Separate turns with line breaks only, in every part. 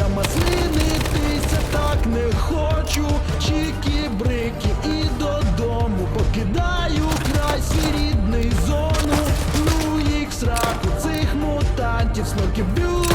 я маслинитися так не хочу. Чікі брики і додому покидаю край свій рідний зону. Ну їх сраку цих мутантів, снорків бюрерів,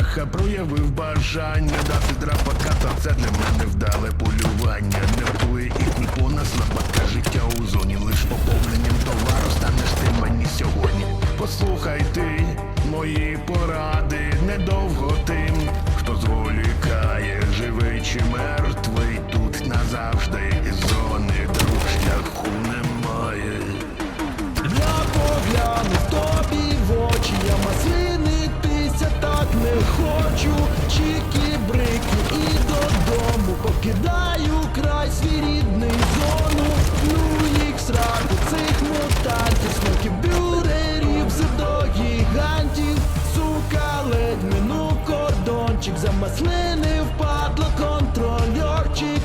невдаха проявив бажання дати драпака, та це для мене вдале полювання. Не Нервує і купона слабака життя у зоні. Лиш поповненням товару станеш ти мені сьогодні. Послухай ти мої поради, недовго тим, хто зволікає, живий чи мертвий, тут назавжди із зони
кордончик, замаслинив падло контрольорчик.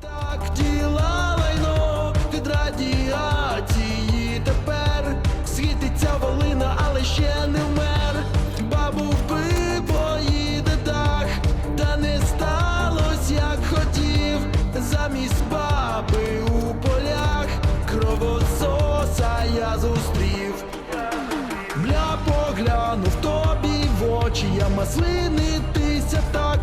Так тіла лайно від радіації тепер світиться волина, але ще не вмер. Бабу би поїде дах, та не сталося, як хотів. Замість баби у полях кровососа я зустрів. Бля, поглянув тобі в очі, я маслинитися так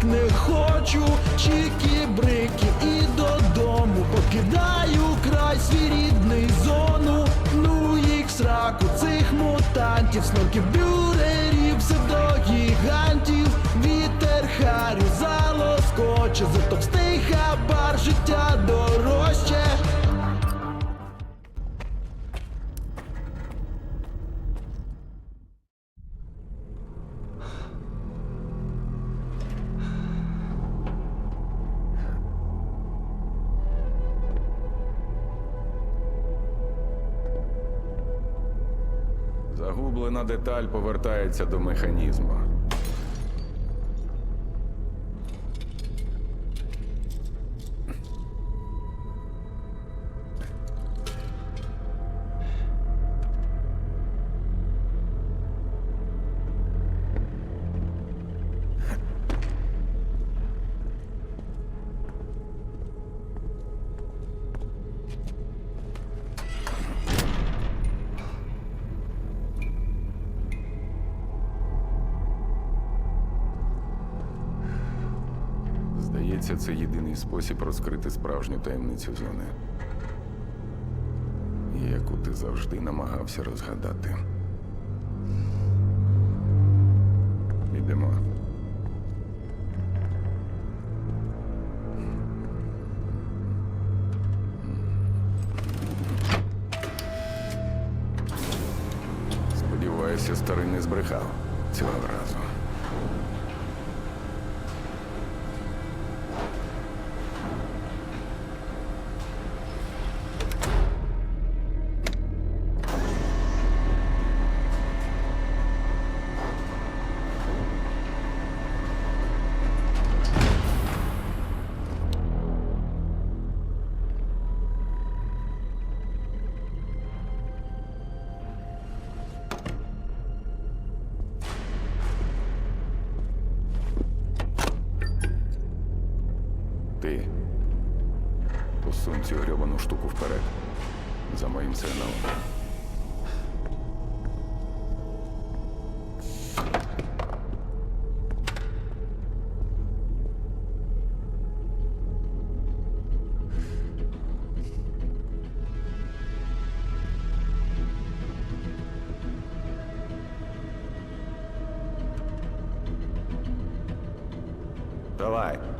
не хочу. Чікі брики і додому покидаю край свій рідний зону. Ну їх сраку цих мутантів, снорків бюрерів, псевдогігантів, вітер харю залоскоче, за товстий хабар життя дорожче.
Загублена деталь повертається до механізму. Здається, це єдиний спосіб розкрити справжню таємницю зони. Яку ти завжди намагався розгадати. Ідемо. Сподіваюся, старий не збрехав цього разу. Посунь цю грьобану штуку вперед. За моїм сигналом. Давай.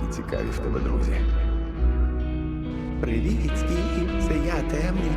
Які цікаві в тебе друзі.
Привіт, Стів, це я темний.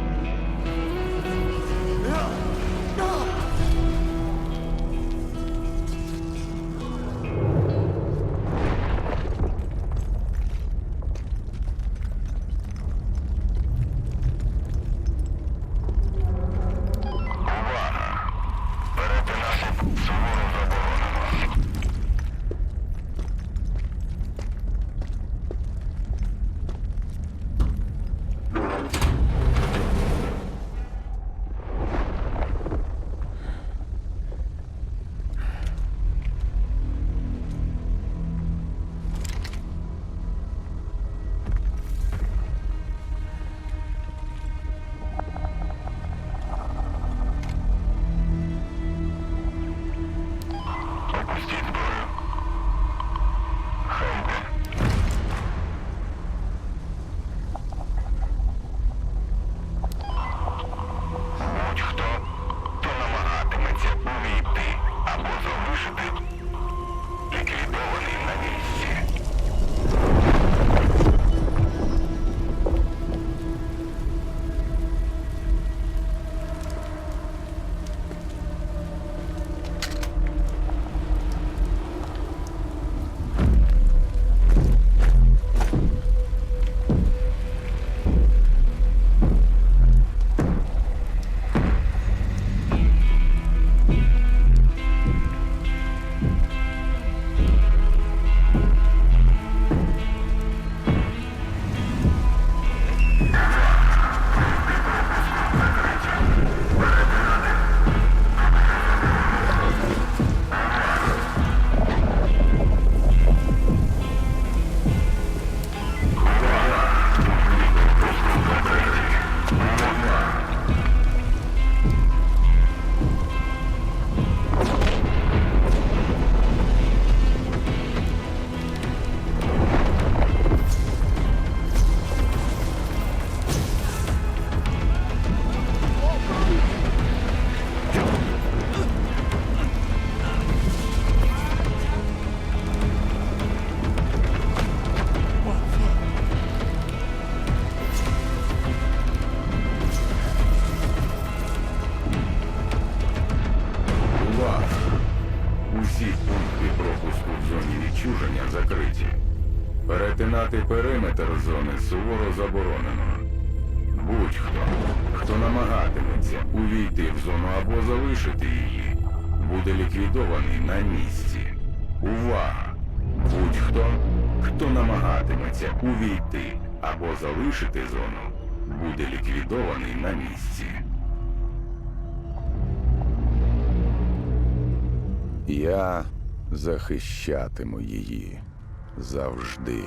Перетинати периметр зони суворо заборонено. Будь-хто, хто намагатиметься увійти в зону або залишити її, буде ліквідований на місці. Увага! Будь-хто, хто намагатиметься увійти або залишити зону, буде ліквідований на місці. Я захищатиму її завжди.